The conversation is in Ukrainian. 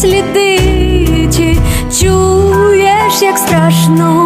сліди, чи чуєш, як страшно.